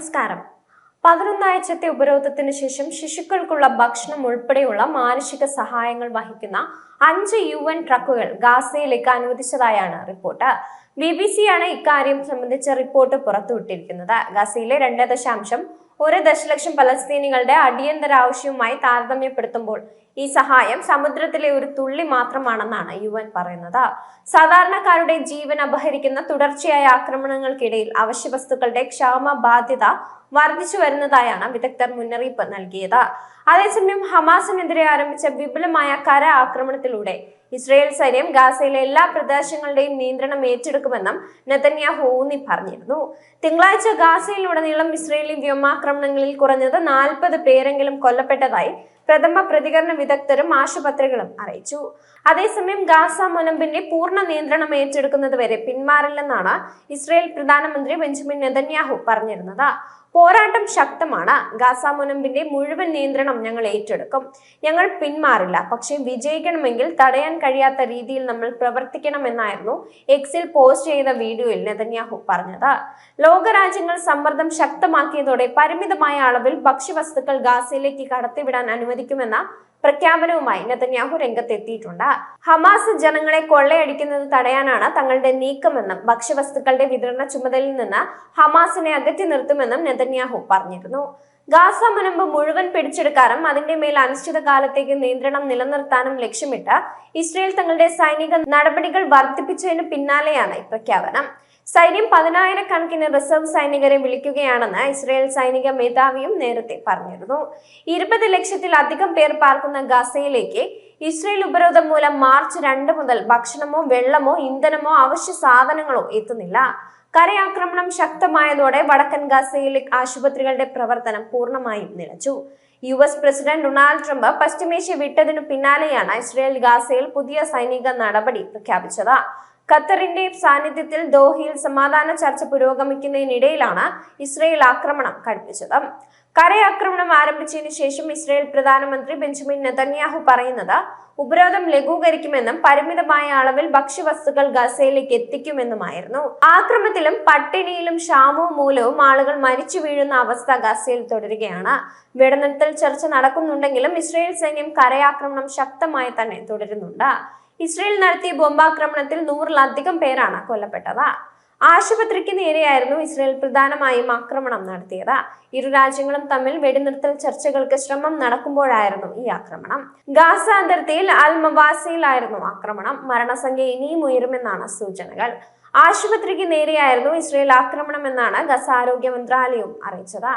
നമസ്കാരം. പതിനൊന്നാഴ്ചത്തെ ഉപരോധത്തിന് ശേഷം ശിശുക്കൾക്കുള്ള ഭക്ഷണം ഉൾപ്പെടെയുള്ള മാനുഷിക സഹായങ്ങൾ വഹിക്കുന്ന അഞ്ച് യു എൻ ട്രക്കുകൾ ഗാസയിലേക്ക് അനുവദിച്ചതായാണ് റിപ്പോർട്ട്. ബി ബി സിയാണ് ഇക്കാര്യം സംബന്ധിച്ച റിപ്പോർട്ട് പുറത്തുവിട്ടിരിക്കുന്നത്. ഗാസയിലെ രണ്ട് ദശാംശം ഒരു ദശലക്ഷം പലസ്തീനികളുടെ അടിയന്തര ആവശ്യവുമായി താരതമ്യപ്പെടുത്തുമ്പോൾ ഈ സഹായം സമുദ്രത്തിലെ ഒരു തുള്ളി മാത്രമാണെന്നാണ് യു എൻ പറയുന്നത്. സാധാരണക്കാരുടെ ജീവൻ അപഹരിക്കുന്ന തുടർച്ചയായ ആക്രമണങ്ങൾക്കിടയിൽ അവശ്യ വസ്തുക്കളുടെ ക്ഷാമ ബാധ്യത വർദ്ധിച്ചു വരുന്നതായാണ് വിദഗ്ധർ മുന്നറിയിപ്പ് നൽകിയത്. അതേസമയം ഹമാസിനെതിരെ ആരംഭിച്ച വിപുലമായ കര ആക്രമണത്തിലൂടെ ഇസ്രയേൽ സൈന്യം ഗാസയിലെ എല്ലാ പ്രദേശങ്ങളുടെയും നിയന്ത്രണം ഏറ്റെടുക്കുമെന്നും നെതന്യാഹു ഊന്നി പറഞ്ഞിരുന്നു. തിങ്കളാഴ്ച ഗാസയിലുടനീളം ഇസ്രയേലി വ്യോമാക്രമണങ്ങളിൽ കുറഞ്ഞത് നാൽപ്പത് പേരെങ്കിലും കൊല്ലപ്പെട്ടതായി പ്രഥമ പ്രതികരണ വിദഗ്ധരും ആശുപത്രികളും അറിയിച്ചു. അതേസമയം ഗാസ മുനമ്പിന്റെ പൂർണ നിയന്ത്രണം ഏറ്റെടുക്കുന്നത് വരെ പിന്മാറില്ലെന്നാണ് ഇസ്രയേൽ പ്രധാനമന്ത്രി ബെഞ്ചമിൻ നെതന്യാഹു പറഞ്ഞിരുന്നത്. പോരാട്ടം ശക്തമാണ്. ഗാസ മുനമ്പിന്റെ മുഴുവൻ നിയന്ത്രണം ഞങ്ങൾ ഏറ്റെടുക്കും. ഞങ്ങൾ പിന്മാറില്ല. പക്ഷേ വിജയിക്കണമെങ്കിൽ തടയാൻ കഴിയാത്ത രീതിയിൽ നമ്മൾ പ്രവർത്തിക്കണമെന്നായിരുന്നു എക്സിൽ പോസ്റ്റ് ചെയ്ത വീഡിയോയിൽ നെതന്യാഹു പറഞ്ഞത്. ലോകരാജ്യങ്ങൾ സമ്മർദ്ദം ശക്തമാക്കിയതോടെ പരിമിതമായ അളവിൽ ഭക്ഷ്യവസ്തുക്കൾ ഗാസയിലേക്ക് കടത്തിവിടാൻ അനുവദിക്കുമെന്ന പ്രഖ്യാപനവുമായി നെതന്യാഹു രംഗത്തെത്തിയിട്ടുണ്ട്. ഹമാസ് ജനങ്ങളെ കൊള്ളയടിക്കുന്നത് തടയാനാണ് തങ്ങളുടെ നീക്കമെന്നും ഭക്ഷ്യവസ്തുക്കളുടെ വിതരണ ചുമതലയിൽ നിന്ന് ഹമാസിനെ അകറ്റി നിർത്തുമെന്നും നെതന്യാഹു പറഞ്ഞിരുന്നു. ഗാസ മുനമ്പ് മുഴുവൻ പിടിച്ചെടുക്കാനും അതിന്റെ മേൽ അനിശ്ചിതകാലത്തേക്ക് നിയന്ത്രണം നിലനിർത്താനും ലക്ഷ്യമിട്ട് ഇസ്രയേൽ തങ്ങളുടെ സൈനിക നടപടികൾ വർദ്ധിപ്പിച്ചതിന് പിന്നാലെയാണ് ഈ പ്രഖ്യാപനം. സൈന്യം പതിനായിരക്കണക്കിന് റിസർവ് സൈനികരെ വിളിക്കുകയാണെന്ന് ഇസ്രയേൽ സൈനിക മേധാവിയും നേരത്തെ പറഞ്ഞിരുന്നു. ഇരുപത് ലക്ഷത്തിലധികം പേർ പാർക്കുന്ന ഗസയിലേക്ക് ഇസ്രയേൽ ഉപരോധം മൂലം മാർച്ച് രണ്ട് മുതൽ ഭക്ഷണമോ വെള്ളമോ ഇന്ധനമോ അവശ്യ സാധനങ്ങളോ എത്തുന്നില്ല. കരയാക്രമണം ശക്തമായതോടെ വടക്കൻ ഗസയിലെ ആശുപത്രികളുടെ പ്രവർത്തനം പൂർണമായും നിലച്ചു. U S president Donald Trump പശ്ചിമേഷ്യ വിട്ടതിനു പിന്നാലെയാണ് ഇസ്രയേൽ ഗാസയിൽ പുതിയ സൈനിക നടപടി പ്രഖ്യാപിച്ചത്. ഖത്തറിന്റെ സാന്നിധ്യത്തിൽ ദോഹയിൽ സമാധാന ചർച്ച പുരോഗമിക്കുന്നതിനിടയിലാണ് ഇസ്രയേൽ ആക്രമണം കടുപ്പിച്ചത്. കരയാക്രമണം ആരംഭിച്ചതിന് ശേഷം ഇസ്രയേൽ പ്രധാനമന്ത്രി ബെഞ്ചമിൻ നെതന്യാഹു പറയുന്നത് ഉപരോധം ലഘൂകരിക്കുമെന്നും പരിമിതമായ അളവിൽ ഭക്ഷ്യവസ്തുക്കൾ ഗസയിലേക്ക് എത്തിക്കുമെന്നുമായിരുന്നു. ആക്രമത്തിലും പട്ടിണിയിലും ക്ഷാമവും മൂലവും ആളുകൾ മരിച്ചു വീഴുന്ന അവസ്ഥ ഗസയിൽ തുടരുകയാണ്. വെടിനിർത്തൽ ചർച്ച നടക്കുന്നുണ്ടെങ്കിലും ഇസ്രയേൽ സൈന്യം കരയാക്രമണം ശക്തമായി തന്നെ തുടരുന്നുണ്ട്. ഇസ്രയേൽ നടത്തിയ ബോംബാക്രമണത്തിൽ നൂറിലധികം പേരാണ് കൊല്ലപ്പെട്ടത്. ആശുപത്രിക്ക് നേരെയായിരുന്നു ഇസ്രയേൽ പ്രധാനമായും ആക്രമണം നടത്തിയത്. ഇരു രാജ്യങ്ങളും തമ്മിൽ വെടിനിർത്തൽ ചർച്ചകൾക്ക് ശ്രമം നടക്കുമ്പോഴായിരുന്നു ഈ ആക്രമണം. ഗാസ അതിർത്തിയിൽ അൽ മവാസിയിലായിരുന്നു ആക്രമണം. മരണസംഖ്യ ഇനിയും ഉയരുമെന്നാണ് സൂചനകൾ. ആശുപത്രിക്ക് നേരെയായിരുന്നു ഇസ്രയേൽ ആക്രമണം എന്നാണ് ഗസ ആരോഗ്യ മന്ത്രാലയം അറിയിച്ചത്.